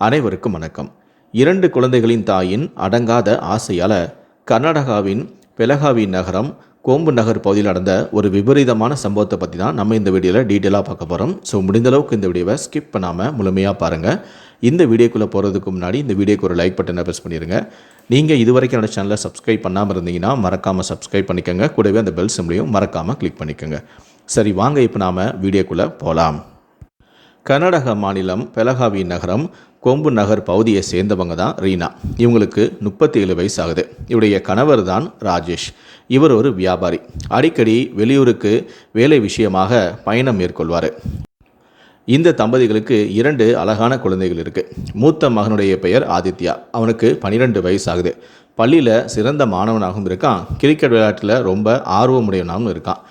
அனைவருக்கும் வணக்கம். இரண்டு குழந்தைகளின் தாயின் அடங்காத ஆசையால் கர்நாடகாவின் பெலகாவி நகரம் கோம்பு நகர் பகுதியில் நடந்த ஒரு விபரீதமான சம்பவத்தை பற்றி தான் நம்ம இந்த வீடியோவில் டீட்டெயிலாக பார்க்க போகிறோம் ஸோ முடிந்த அளவுக்கு இந்த வீடியோவை ஸ்கிப் பண்ணாமல் முழுமையாக பாருங்கள் இந்த வீடியோக்குள்ளே போகிறதுக்கு முன்னாடி இந்த வீடியோக்கு ஒரு லைக் பட்டனை ப்ரெஸ் பண்ணிடுங்க நீங்கள் இதுவரைக்கும் என்னோட சேனலை சப்ஸ்கிரைப் பண்ணாமல் இருந்தீங்கன்னா மறக்காமல் சப்ஸ்கிரைப் பண்ணிக்கோங்க. கூடவே அந்த பெல் சிம்லையும் மறக்காமல் கிளிக் பண்ணிக்கோங்க. சரி வாங்க இப்போ நாம் வீடியோக்குள்ளே போகலாம் கர்நாடக மாநிலம் பெலகாவி நகரம் கொம்பு நகர் பகுதியை சேர்ந்தவங்க தான் ரீனா. இவங்களுக்கு முப்பத்தி ஏழு வயசு ஆகுது இவருடைய கணவர் தான் ராஜேஷ். இவர் ஒரு வியாபாரி. அடிக்கடி வெளியூருக்கு வேலை விஷயமாக பயணம் மேற்கொள்வார். இந்த தம்பதிகளுக்கு இரண்டு அழகான குழந்தைகள் இருக்குது மூத்த மகனுடைய பெயர் ஆதித்யா. அவனுக்கு பன்னிரெண்டு வயசு ஆகுது பள்ளியில் சிறந்த மாணவனாகவும் இருக்கான். கிரிக்கெட் விளையாட்டில் ரொம்ப ஆர்வமுடையவனாகவும் இருக்கான்.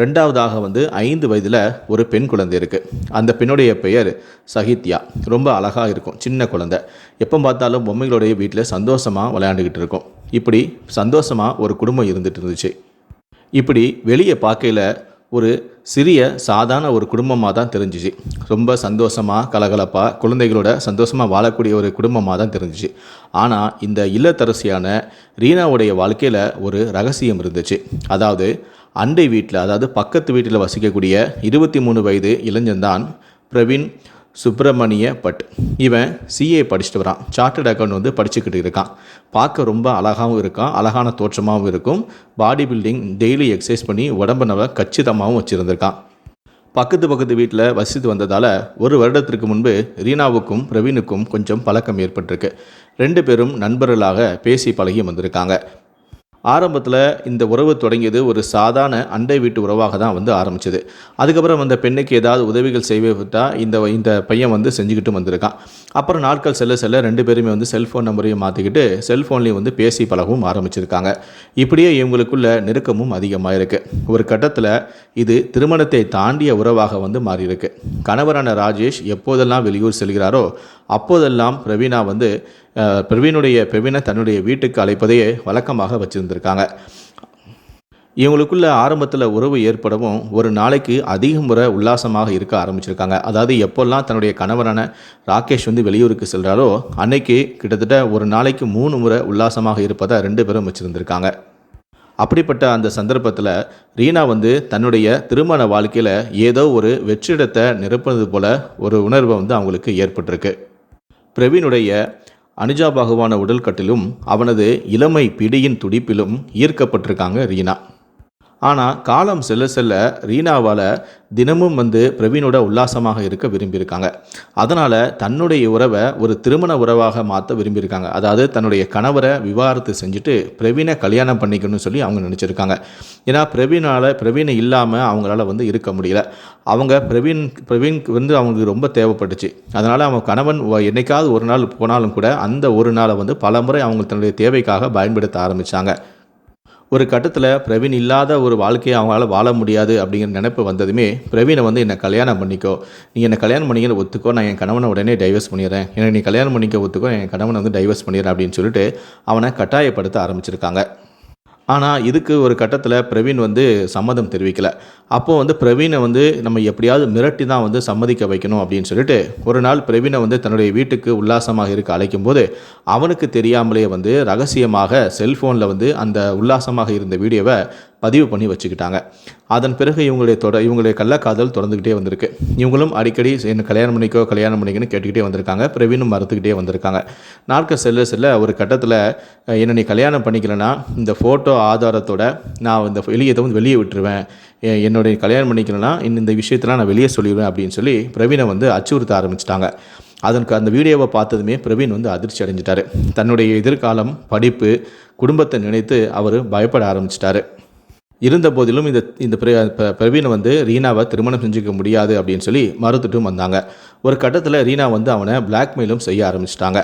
ரெண்டாவதாக வந்து ஐந்து வயதில் ஒரு பெண் குழந்தை இருக்குது அந்த பெண்ணுடைய பெயர் சகித்யா. ரொம்ப அழகாக இருக்கும் சின்ன குழந்தை. எப்போ பார்த்தாலும் பொம்மைகளுடைய வீட்டில் சந்தோஷமாக விளையாண்டுக்கிட்டு இருக்கும். இப்படி சந்தோஷமாக ஒரு குடும்பம் இருந்துட்டு இருந்துச்சு. இப்படி வெளியே பார்க்கையில் ஒரு சிறிய சாதாரண ஒரு குடும்பமாக தான் தெரிஞ்சிச்சு. ரொம்ப சந்தோஷமாக கலகலப்பாக குழந்தைகளோட சந்தோஷமாக வாழக்கூடிய ஒரு குடும்பமாக தான் தெரிஞ்சிச்சு. ஆனால் இந்த இல்லத்தரசியான ரீனாவுடைய வாழ்க்கையில் ஒரு ரகசியம் இருந்துச்சு. அதாவது அண்டை வீட்டில் அதாவது பக்கத்து வீட்டில் வசிக்கக்கூடிய இருபத்தி மூணு வயது இளைஞன்தான் பிரவீன் சுப்பிரமணிய பட் இவன் சிஏ படிச்சுட்டு வரான் சார்ட்டர்ட் அக்கௌண்ட் வந்து படிச்சுக்கிட்டு இருக்கான். பார்க்க ரொம்ப அழகாகவும் இருக்கான் அழகான தோற்றமாகவும் இருக்கும். பாடி பில்டிங் டெய்லி எக்ஸசைஸ் பண்ணி உடம்பை நல்லா கச்சிதமாகவும் வச்சுருந்துருக்கான். பக்கத்து பக்கத்து வீட்டில் வசித்து வந்ததால் ஒரு வருடத்திற்கு முன்பு ரீனாவுக்கும் பிரவீனுக்கும் கொஞ்சம் பழக்கம் ஏற்பட்டிருக்கு. ரெண்டு பேரும் நண்பர்களாக பேசி பழகி வந்திருக்காங்க. ஆரம்பத்தில் இந்த உறவு தொடங்கியது ஒரு சாதாரண அண்டை வீட்டு உறவாக தான் வந்து ஆரம்பிச்சது. அதுக்கப்புறம் அந்த பெண்ணுக்கு ஏதாவது உதவிகள் செய்வே விட்டால் இந்த இந்த பையன் வந்து செஞ்சுக்கிட்டு வந்திருக்கான். அப்புறம் நாட்கள் செல்ல செல்ல ரெண்டு பேருமே வந்து செல்ஃபோன் நம்பரையும் மாற்றிக்கிட்டு செல்ஃபோன்லேயும் வந்து பேசி பழகவும் ஆரம்பிச்சிருக்காங்க. இப்படியே இவங்களுக்குள்ள நெருக்கமும் அதிகமாக இருக்குது ஒரு கட்டத்தில் இது திருமணத்தை தாண்டிய உறவாக வந்து மாறியிருக்கு. கணவரான ராஜேஷ் எப்போதெல்லாம் வெளியூர் செல்கிறாரோ அப்போதெல்லாம் பிரவீனா வந்து பிரவீனுடைய பிரவீனை தன்னுடைய வீட்டுக்கு அழைப்பதையே வழக்கமாக வச்சுருந்துருக்காங்க. இவங்களுக்குள்ள ஆரம்பத்தில் உறவு ஏற்படவும் ஒரு நாளைக்கு அதிக முறை உல்லாசமாக இருக்க ஆரம்பிச்சிருக்காங்க. அதாவது எப்போல்லாம் தன்னுடைய கணவரான ராகேஷ் வந்து வெளியூருக்கு செல்கிறாரோ அன்னைக்கு கிட்டத்தட்ட ஒரு நாளைக்கு மூணு முறை உல்லாசமாக இருப்பதை ரெண்டு பேரும் வச்சுருந்துருக்காங்க. அப்படிப்பட்ட அந்த சந்தர்ப்பத்தில் ரீனா வந்து தன்னுடைய திருமண வாழ்க்கையில் ஏதோ ஒரு வெற்றிடத்தை நிரப்புனது போல ஒரு உணர்வை வந்து அவங்களுக்கு ஏற்பட்டிருக்கு. பிரவீனுடைய அனுஜாபாகுவான உடல்கட்டிலும் அவனது இளமை பிடியின் துடிப்பிலும் ஈர்க்கப்பட்டிருக்காங்க ரீனா. ஆனால் காலம் செல்ல செல்ல ரீனாவால் தினமும் வந்து பிரவீனோட உல்லாசமாக இருக்க விரும்பியிருக்காங்க. அதனால் தன்னுடைய உறவை ஒரு திருமண உறவாக மாற்ற விரும்பியிருக்காங்க. அதாவது தன்னுடைய கணவரை விவாகரத்து செஞ்சுட்டு பிரவீனை கல்யாணம் பண்ணிக்கணும்னு சொல்லி அவங்க நினச்சிருக்காங்க. ஏன்னா பிரவீனால் பிரவீனை இல்லாமல் அவங்களால வந்து இருக்க முடியல. அவங்க பிரவீன் பிரவீனுக்கு வந்து அவங்களுக்கு ரொம்ப தேவைப்பட்டுச்சு. அதனால் அவங்க கணவன் என்னைக்காவது ஒரு நாள் போனாலும் கூட அந்த ஒரு நாளை வந்து பலமுறை அவங்க தன்னுடைய தேவைக்காக பயன்படுத்த ஆரம்பித்தாங்க ஒரு கட்டத்தில் பிரவீன் இல்லாத ஒரு வாழ்க்கையை அவங்களால வாழ முடியாது அப்படிங்கிற நினைப்பு வந்ததுமே பிரவீனை வந்து என்னை கல்யாணம் பண்ணிக்கோ. நீ என்னை கல்யாணம் பண்ணிக்கிற ஒத்துக்கோ நான் என் கணவனை உடனே டைவர்ஸ் பண்ணிடுறேன். எனக்கு நீ கல்யாணம் பண்ணிக்க ஒத்துக்கோ என் கணவனை வந்து டைவர்ஸ் பண்ணிடுறேன் அப்படின்னு சொல்லிட்டு அவனை கட்டாயப்படுத்த ஆரம்பிச்சிருக்காங்க. ஆனால் இதுக்கு ஒரு கட்டத்தில் பிரவீன் வந்து சம்மதம் தெரிவிக்கலை. அப்போது வந்து பிரவீனை வந்து நம்ம எப்படியாவது மிரட்டி தான் வந்து சம்மதிக்க வைக்கணும் அப்படின்னு சொல்லிட்டு ஒரு நாள் பிரவீனை வந்து தன்னுடைய வீட்டுக்கு உல்லாசமாக இருக்க அழைக்கும் போது அவனுக்கு தெரியாமலே வந்து ரகசியமாக செல்ஃபோனில் வந்து அந்த உல்லாசமாக இருந்த வீடியோவை பதிவு பண்ணி வச்சுக்கிட்டாங்க. அதன் பிறகு இவங்களுடைய தொட இவங்களுடைய கள்ளக்காதல் தொடர்ந்துக்கிட்டே வந்திருக்கு. இவங்களும் அடிக்கடி என்ன கல்யாணம் பண்ணிக்கோ கல்யாணம் பண்ணிக்கன்னு கேட்டுக்கிட்டே வந்திருக்காங்க. பிரவீனும் மறுத்துக்கிட்டே வந்திருக்காங்க. நாட்கள் செல்ல செல்ல ஒரு கட்டத்தில் என்ன நீ கல்யாணம் பண்ணிக்கலன்னா இந்த ஃபோட்டோ ஆதாரத்தோட நான் இந்த வெளியே வந்து வெளியே விட்டுருவேன். என்னுடைய கல்யாணம் பண்ணிக்கலன்னா இந்த இந்த விஷயத்தெல்லாம் நான் வெளியே சொல்லிடுவேன் அப்படின்னு சொல்லி பிரவீனை வந்து அச்சுறுத்த ஆரம்பிச்சிட்டாங்க. அதற்கு அந்த வீடியோவை பார்த்ததுமே பிரவீன் வந்து அதிர்ச்சி அடைஞ்சிட்டாரு. தன்னுடைய எதிர்காலம் படிப்பு குடும்பத்தை நினைத்து அவர் பயப்பட ஆரம்பிச்சிட்டாரு. இருந்த போதிலும் இந்த இந்த பிரவீனை வந்து ரீனாவை திருமணம் செஞ்சுக்க முடியாது அப்படின்னு சொல்லி மறுத்துட்டும் வந்தாங்க. ஒரு கட்டத்தில் ரீனா வந்து அவனை பிளாக்மெயிலும் செய்ய ஆரம்பிச்சிட்டாங்க.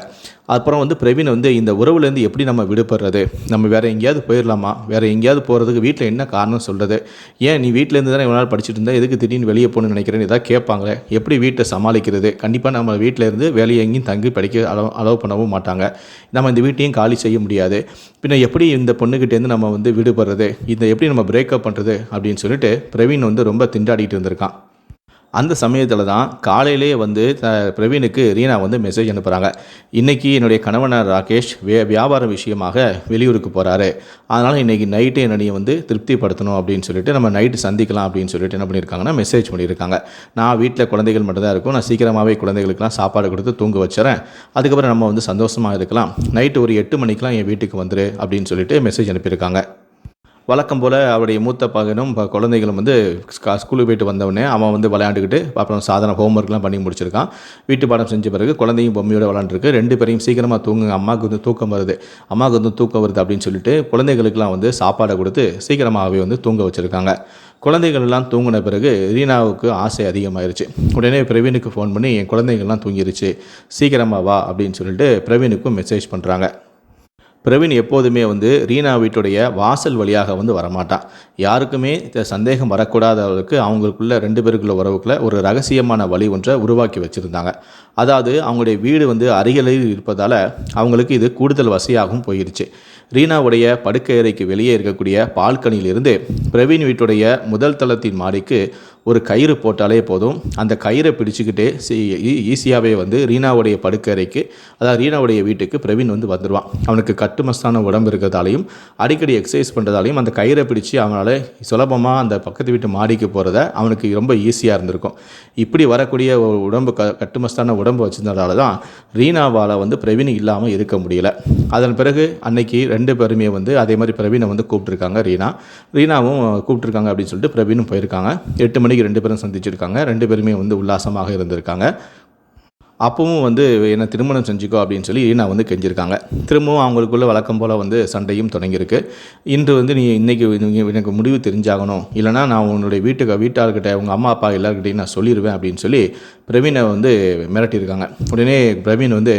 அப்புறம் வந்து பிரவீன் வந்து இந்த உறவுலேருந்து எப்படி நம்ம விடுபடுறது? நம்ம வேறு எங்கேயாவது போயிடலாமா வேறு எங்கேயாவது போகிறதுக்கு வீட்டில் என்ன காரணம் சொல்கிறது ஏன் நீ வீட்டிலேருந்து தானே இவ்வளோ நாள் படிச்சுட்டு இருந்தா? எதுக்கு திடீர்னு வெளியே போகணும்னு நினைக்கிறேன்னு ஏதாவது கேட்பாங்களே? எப்படி வீட்டை சமாளிக்கிறது? கண்டிப்பாக நம்ம வீட்டில் இருந்து வேலையை எங்கேயும் தங்கி படிக்க அலோ அலோவ் பண்ணவும் மாட்டாங்க. நம்ம இந்த வீட்டையும் காலி செய்ய முடியாது. பின்ன எப்படி இந்த பொண்ணுக்கிட்டேருந்து நம்ம வந்து விடுபடுறது? இதை எப்படி நம்ம பிரேக்கப் பண்ணுறது அப்படின்னு சொல்லிட்டு பிரவீன் வந்து ரொம்ப திண்டாடிட்டு இருந்திருக்கான். அந்த சமயத்தில் தான் காலையிலேயே வந்து த பிரவீனுக்கு ரீனா வந்து மெசேஜ் அனுப்புகிறாங்க இன்றைக்கி என்னுடைய கணவனார் ராகேஷ் வே வியாபார விஷயமாக வெளியூருக்கு போகிறாரு அதனால் இன்றைக்கி நைட்டு என்னைய வந்து திருப்திப்படுத்தணும் அப்படின்னு சொல்லிட்டு நம்ம நைட்டு சந்திக்கலாம் அப்படின்னு சொல்லிட்டு என்ன பண்ணியிருக்காங்கன்னா மெசேஜ் பண்ணியிருக்காங்க நான் வீட்டில் குழந்தைகள் மட்டும்தான் இருக்கும். நான் சீக்கிரமாகவே குழந்தைகளுக்குலாம் சாப்பாடு கொடுத்து தூங்க வச்சுறேன். அதுக்கப்புறம் நம்ம வந்து சந்தோஷமாக இருக்கலாம். நைட்டு ஒரு எட்டு மணிக்கெலாம் என் வீட்டுக்கு வந்துடு அப்படின்னு சொல்லிட்டு மெசேஜ் அனுப்பியிருக்காங்க. வழக்கம் போல் அவருடைய மூத்த பகனும் இப்போ குழந்தைகளும் வந்து ஸ்கூலுக்கு போயிட்டு வந்தவொடனே அவன் வந்து விளையாண்டுக்கிட்டு அப்புறம் சாதாரண ஹோம்ஒர்க்லாம் பண்ணி முடிச்சிருக்கான். வீட்டு பாடம் செஞ்ச பிறகு குழந்தையும் பொம்மையோட விளாண்டுருக்கு ரெண்டு பேரையும் சீக்கிரமாக தூங்குங்க அம்மாவுக்கு வந்து தூக்கம் வருது. அம்மாவுக்கு வந்து தூக்கம் வருது அப்படின்னு சொல்லிட்டு குழந்தைகளுக்கெல்லாம் வந்து சாப்பாடை கொடுத்து சீக்கிரமாகவே வந்து தூங்க வச்சுருக்காங்க. குழந்தைகள் எல்லாம் தூங்கின பிறகு ரீனாவுக்கு ஆசை அதிகமாயிருச்சு. உடனே பிரவீனுக்கு ஃபோன் பண்ணி என் குழந்தைகள்லாம் தூங்கிருச்சு. சீக்கிரமாக வா அப்படின்னு சொல்லிட்டு பிரவீனுக்கும் மெசேஜ் பண்ணுறாங்க பிரவீன் எப்போதுமே வந்து ரீனா வீட்டுடைய வாசல் வழியாக வந்து வரமாட்டான் யாருக்குமே இந்த சந்தேகம் வரக்கூடாத அளவுக்கு அவங்களுக்குள்ள ரெண்டு பேருக்குள்ள உறவுக்குள்ள ஒரு ரகசியமான வழி ஒன்றை உருவாக்கி வச்சுருந்தாங்க. அதாவது அவங்களுடைய வீடு வந்து அருகிலையில் இருப்பதால் அவங்களுக்கு இது கூடுதல் வசதியாகவும் போயிடுச்சு ரீனாவுடைய படுக்கை அறைக்கு வெளியே இருக்கக்கூடிய பால்கனியிலிருந்து பிரவீன் வீட்டுடைய முதல் தளத்தின் மாடிக்கு ஒரு கயிறு போட்டாலே போதும். அந்த கயிறை பிடிச்சிக்கிட்டே ஈஸியாகவே வந்து ரீனாவுடைய படுக்கறைக்கு அதாவது ரீனாவுடைய வீட்டுக்கு பிரவீன் வந்து வந்துடுவான் அவனுக்கு கட்டுமஸ்தான உடம்பு இருக்கிறதாலையும் அடிக்கடி எக்ஸசைஸ் பண்ணுறதாலையும் அந்த கயிறை பிடிச்சு அவனால் சுலபமாக அந்த பக்கத்து வீட்டு மாடிக்கு போகிறத அவனுக்கு ரொம்ப ஈஸியாக இருந்திருக்கும். இப்படி வரக்கூடிய ஒரு உடம்பு க கட்டுமஸ்தான உடம்பு வச்சிருந்ததால தான் ரீனாவால் வந்து பிரவீன் இல்லாமல் இருக்க முடியல. அதன் பிறகு அன்னைக்கு ரெண்டு பேருமே வந்து அதே மாதிரி பிரவீனை வந்து கூப்பிட்டுருக்காங்க ரீனா. ரீனாவும் கூப்பிட்டுருக்காங்க அப்படின்னு சொல்லிட்டு பிரவீனும் போயிருக்காங்க. எட்டு மணிக்கு ரெண்டு பேரும் சந்திச்சிருக்காங்க. ரெண்டு பேருமே வந்து உல்லாசமாக இருந்திருக்காங்க. அப்பவும் வந்து என்னை திருமணம் செஞ்சுக்கோ அப்படின்னு சொல்லி நான் வந்து கெஞ்சிருக்காங்க. திரும்பவும் அவங்களுக்குள்ள வழக்கம் போல் வந்து சண்டையும் தொடங்கியிருக்கு. இன்று வந்து நீ இன்றைக்கி எனக்கு முடிவு தெரிஞ்சாகணும். இல்லைனா நான் உன்னுடைய வீட்டுக்கு வீட்டார்கிட்ட உங்கள் அம்மா அப்பா எல்லாருக்கிட்டையும் நான் சொல்லிடுவேன் அப்படின்னு சொல்லி பிரவீனை வந்து மிரட்டியிருக்காங்க. உடனே பிரவீன் வந்து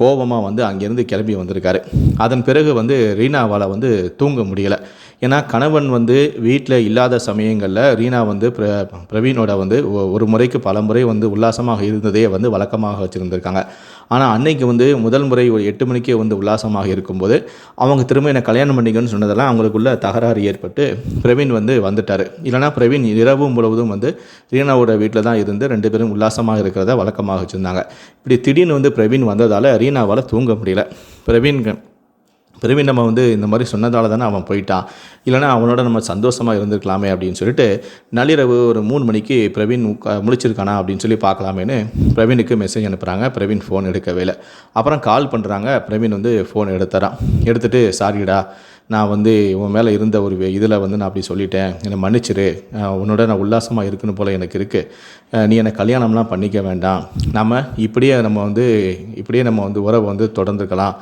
கோபமாக வந்து அங்கேருந்து கிளம்பி வந்திருக்காரு. அதன் பிறகு வந்து ரீனாவால் வந்து தூங்க முடியலை. ஏன்னா கணவன் வந்து வீட்டில் இல்லாத சமயங்களில் ரீனா வந்து பிர பிரவீனோட வந்து ஒரு முறைக்கு பல முறை வந்து உல்லாசமாக இருந்ததே வந்து வழக்கமாக வச்சுருந்துருக்காங்க. ஆனால் அன்னைக்கு வந்து முதல் முறை ஒரு எட்டு மணிக்கே வந்து உல்லாசமாக இருக்கும்போது அவங்க திரும்ப என்னை கல்யாணம் பண்ணிக்கன்னு சொன்னதெல்லாம் அவங்களுக்குள்ள தகராறு ஏற்பட்டு பிரவீன் வந்து வந்துட்டார். இல்லைனா பிரவீன் இரவு முழுவதும் வந்து ரீனாவோட வீட்டில் தான் இருந்து ரெண்டு பேரும் உல்லாசமாக இருக்கிறத வழக்கமாக வச்சுருந்தாங்க. இப்படி திடீர்னு வந்து பிரவீன் வந்ததால் ரீனாவால் தூங்க முடியல. பிரவீன் பிரவீன் நம்ம வந்து இந்த மாதிரி சொன்னதால தானே அவன் போயிட்டான். இல்லைனா அவனோட நம்ம சந்தோஷமாக இருந்திருக்கலாமே அப்படின்னு சொல்லிட்டு நள்ளிரவு ஒரு மூணு மணிக்கு பிரவீன் முழிச்சிருக்கானா அப்படின்னு சொல்லி பார்க்கலாமேன்னு பிரவீனுக்கு மெசேஜ் அனுப்புகிறாங்க பிரவீன் ஃபோன் எடுக்கவே இல்லை. அப்புறம் கால் பண்ணுறாங்க பிரவீன் வந்து ஃபோன் எடுத்துறான். எடுத்துட்டு சாரிடா நான் வந்து உன் மேலே இருந்த ஒரு இதில் வந்து நான் அப்படி சொல்லிட்டேன். என்னை மன்னிச்சிரு. உன்னோட நான் உல்லாசமாக இருக்கணும் போல் எனக்கு இருக்குது நீ என்னை கல்யாணம்லாம் பண்ணிக்க வேண்டாம். நம்ம இப்படியே நம்ம வந்து இப்படியே நம்ம வந்து உறவை வந்து தொடர்ந்துக்கலாம்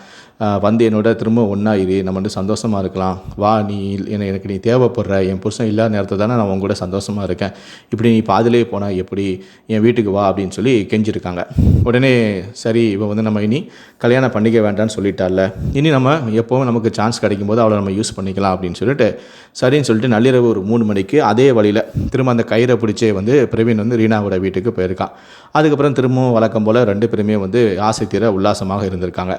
வந்து என்னோட திரும்ப ஒன்றா இரு நம்ம வந்து சந்தோஷமாக இருக்கலாம். வா நீ என்னை எனக்கு நீ தேவைப்படுற என் புருஷன் இல்லாத நேரத்தில் தானே நான் உன் கூட சந்தோஷமாக இருக்கேன். இப்படி நீ பாதிலே போனால் எப்படி? என் வீட்டுக்கு வா அப்படின்னு சொல்லி கெஞ்சிருக்காங்க. உடனே சரி இவன் வந்து நம்ம இனி கல்யாணம் பண்ணிக்க வேண்டாம்னு சொல்லிட்டால இனி நம்ம எப்போவும் நமக்கு சான்ஸ் கிடைக்கும் போது அவளை நம்ம யூஸ் பண்ணிக்கலாம் அப்படின்னு சொல்லிட்டு சரின்னு சொல்லிட்டு நள்ளிரவு ஒரு மூணு மணிக்கு அதே வழியில் திரும்ப அந்த கயிறை பிடிச்சே வந்து பிரவீன் வந்து ரீனாவோட வீட்டுக்கு போயிருக்கான். அதுக்கப்புறம் திரும்பவும் வழக்கம் போல் ரெண்டு பேருமே வந்து ஆசை தீர உல்லாசமாக இருந்திருக்காங்க.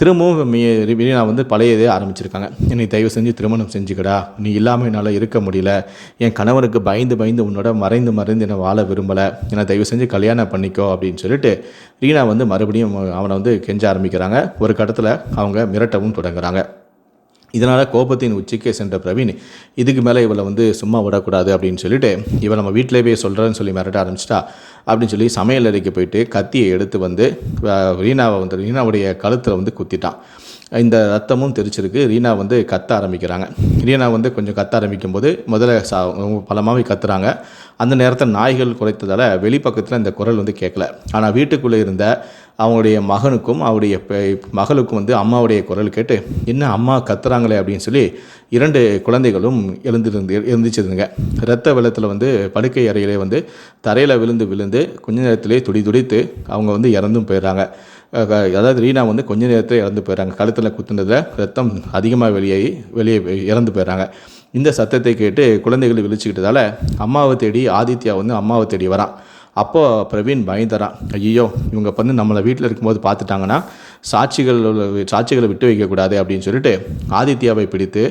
திரும்பவும் மீ- ரீனா வந்து பழையதே ஆரம்பிச்சிருக்காங்க. என்னை தயவு செஞ்சு திருமணம் செஞ்சுக்கடா. நீ இல்லாமல் என்னால் இருக்க முடியல. என் கணவருக்கு பயந்து பயந்து உன்னோட மறைந்து மறைந்து என்னை வாழ விரும்பலை. என்னை தயவு செஞ்சு கல்யாணம் பண்ணிக்கோ அப்படின்னு சொல்லிட்டு ரீனா வந்து மறுபடியும் அவனை வந்து கெஞ்ச ஆரம்பிக்கிறாங்க. ஒரு கட்டத்தில் அவங்க மிரட்டவும் தொடங்குறாங்க. இதனால் கோபத்தின் உச்சிக்கே சென்ற பிரவீன் இதுக்கு மேலே இவளை வந்து சும்மா விடக்கூடாது அப்படின்னு சொல்லிட்டு இவள் நம்ம வீட்டிலே போய் சொல்கிறேன்னு சொல்லி மிரட்ட ஆரம்பிச்சிட்டா அப்படின்னு சொல்லி சமையல் அறைக்கு போயிட்டு கத்தியை எடுத்து வந்து ரீனாவை வந்து ரீனாவுடைய கழுத்தில் வந்து குத்திட்டான். இந்த ரத்தமும் தெரிச்சிருக்கு ரீனா வந்து கத்த ஆரம்பிக்கிறாங்க. ரீனா வந்து கொஞ்சம் கத்த ஆரம்பிக்கும் போது முதல்ல சா பலமாகவே கத்துறாங்க. அந்த நேரத்தில் நாய்கள் குறைத்ததால் வெளிப்பக்கத்தில் இந்த குரல் வந்து கேட்கல ஆனால் வீட்டுக்குள்ளே இருந்த அவங்களுடைய மகனுக்கும் அவருடைய மகளுக்கும் வந்து அம்மாவுடைய குரல் கேட்டு என்ன அம்மா கத்துறாங்களே? அப்படின்னு சொல்லி இரண்டு குழந்தைகளும் எழுந்திருந்து எழுந்திச்சிருந்துங்க இரத்த வெள்ளத்தில் வந்து படுக்கை அறையிலே வந்து தரையில் விழுந்து விழுந்து கொஞ்ச நேரத்திலே துடி துடித்து அவங்க வந்து இறந்தும் போயிடுறாங்க. அதாவது ரீனா வந்து கொஞ்ச நேரத்தில் இறந்து போயிடுறாங்க. கழுத்தில் குத்துனதில் ரத்தம் அதிகமாக வெளியாகி வெளியே இறந்து போயிடுறாங்க. இந்த சத்தத்தை கேட்டு குழந்தைகள் விழிச்சுக்கிட்டதால அம்மாவை தேடி ஆதித்யா வந்து அம்மாவை தேடி வரான் அப்போ பிரவீன் பயந்துறான் ஐயோ இவங்க வந்து நம்மளை வீட்டில் இருக்கும்போது பார்த்துட்டாங்கன்னா சாட்சிகள் சாட்சிகளை விட்டு வைக்கக்கூடாது அப்படின்னு சொல்லிட்டு ஆதித்யாவை பிடித்து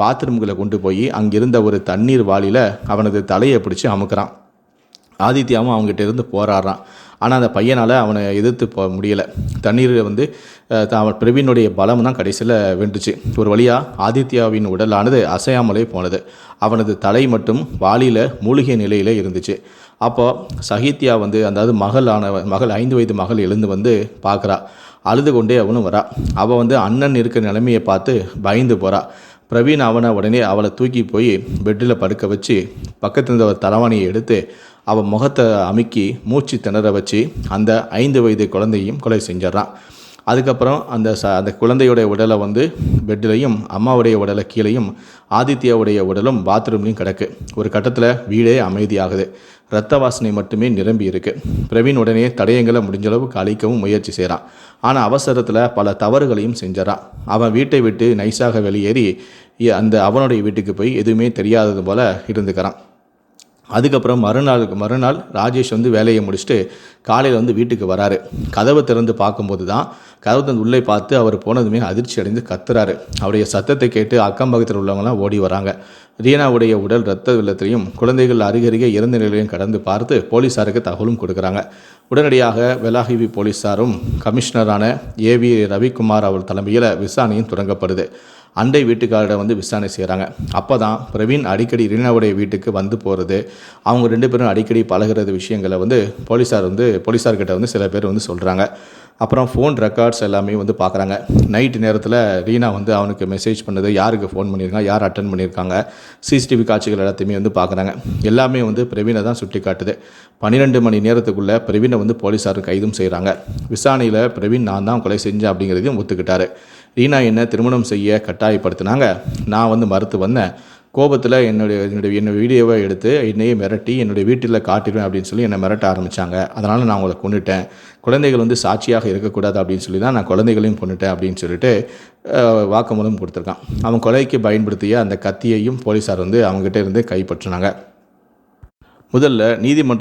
பாத்ரூம்களை கொண்டு போய் அங்கிருந்த ஒரு தண்ணீர் வாளியில் அவனது தலையை பிடிச்சி அமுக்கிறான். ஆதித்யாவும் அவங்ககிட்ட இருந்து போராடுறான். ஆனால் அந்த பையனால் அவனை எதிர்த்து போக முடியலை. தண்ணீர் வந்து அவன் பிரவீனுடைய பலம் தான் கடைசியில் வென்றுச்சு ஒரு வழியாக ஆதித்யாவின் உடலானது அசையாமலே போனது. அவனது தலை மட்டும் வாளியில் மூழ்கிய நிலையில் இருந்துச்சு. அப்போ சஹித்யா வந்து அதாவது மகள் மகள் ஐந்து வயது மகள் எழுந்து வந்து பார்க்குறா. அழுது கொண்டே அவனும் வரா. அவள் வந்து அண்ணன் இருக்கிற நிலைமையை பார்த்து பயந்து போகிறா பிரவீன் அவனை உடனே அவளை தூக்கி போய் பெட்டில் படுக்க வச்சு பக்கத்தில் இருந்த ஒரு தலவாணியை எடுத்து அவன் முகத்தை அமுக்கி மூச்சு திணற வச்சு அந்த ஐந்து வயது குழந்தையும் கொலை செஞ்சிடறான். அதுக்கப்புறம் அந்த ச அந்த குழந்தையுடைய உடலை வந்து பெட்டிலையும் அம்மாவுடைய உடலை கீழையும் ஆதித்யாவுடைய உடலும் பாத்ரூம்லையும் கிடக்கு. ஒரு கட்டத்தில் வீடே அமைதியாகுது. ரத்த வாசனை மட்டுமே நிரம்பி இருக்கு. பிரவீன் உடனே தடயங்களை முடிஞ்ச அளவுக்கு அழிக்கவும் முயற்சி செய்கிறான் ஆனால் அவசரத்தில் பல தவறுகளையும் செஞ்சிடறான். அவன் வீட்டை விட்டு நைஸாக வெளியேறி அந்த அவனுடைய வீட்டுக்கு போய் எதுவுமே தெரியாதது போல இருந்துக்கிறான். அதுக்கப்புறம் மறுநாள் மறுநாள் ராஜேஷ் வந்து வேலையை முடிச்சுட்டு காலையில் வந்து வீட்டுக்கு வராரு. கதவை திறந்து பார்க்கும்போது தான் கதவை திறந்து உள்ளே பார்த்து அவர் போனதுமே அதிர்ச்சி அடைந்து கத்துறாரு. அவருடைய சத்தத்தை கேட்டு அக்கம் பக்கத்தில் உள்ளவங்களாம் ஓடி வராங்க. ரீனாவுடைய உடல் இரத்த வெள்ளத்திலையும் குழந்தைகள் அருகருகே இறந்த நிலையிலையும் கடந்து பார்த்து போலீஸாருக்கு தகவலும் கொடுக்குறாங்க. உடனடியாக வெலாகிவி போலீஸாரும் கமிஷனரான ஏவி ரவிக்குமார் அவர் தலைமையில் விசாரணையும் தொடங்கப்படுது. அண்டை வீட்டுக்காரரை வந்து விசாரணை செய்கிறாங்க அப்போ தான் பிரவீன் அடிக்கடி ரீனாவுடைய வீட்டுக்கு வந்து போகிறது அவங்க ரெண்டு பேரும் அடிக்கடி பழகிறது விஷயங்களை வந்து போலீஸார் வந்து போலீஸார்கிட்ட வந்து சில பேர் வந்து சொல்கிறாங்க அப்புறம் ஃபோன் ரெக்கார்ட்ஸ் எல்லாமே வந்து பார்க்குறாங்க நைட் நேரத்தில் ரீனா வந்து அவனுக்கு மெசேஜ் பண்ணது யாருக்கு ஃபோன் பண்ணியிருக்காங்க யார் அட்டன் பண்ணியிருக்காங்க சிசிடிவி காட்சிகள் எல்லாத்தையுமே வந்து பார்க்குறாங்க எல்லாமே வந்து பிரவீனை தான் சுட்டி காட்டுது பன்னிரெண்டு மணி நேரத்துக்குள்ளே பிரவீனை வந்து போலீஸார் கைதும் செய்கிறாங்க விசாரணையில் பிரவீன் நான் தான் கொலை செஞ்சேன் அப்படிங்கிறதையும் ஒத்துக்கிட்டாரு. ரீனா என்ன திருமணம் செய்ய கட்டாயப்படுத்தினாங்க. நான் வந்து மறுத்து வந்தேன். கோபத்தில் என்னுடைய என்னுடைய என்னோட வீடியோவை எடுத்து என்னையே மிரட்டி என்னுடைய வீட்டில் காட்டிடுவேன் அப்படின்னு சொல்லி என்னை மிரட்ட ஆரம்பித்தாங்க அதனால் நான் அவங்கள கொண்டுட்டேன் குழந்தைகள் வந்து சாட்சியாக இருக்கக்கூடாது அப்படின்னு சொல்லி தான் நான் குழந்தைகளையும் கொண்டுட்டேன் அப்படின்னு சொல்லிட்டு வாக்குமூலம் கொடுத்துருக்கான். அவன் கொலைக்கு பயன்படுத்திய அந்த கத்தியையும் போலீஸார் வந்து அவங்ககிட்ட இருந்து கைப்பற்றினாங்க. முதல்ல நீதிமன்ற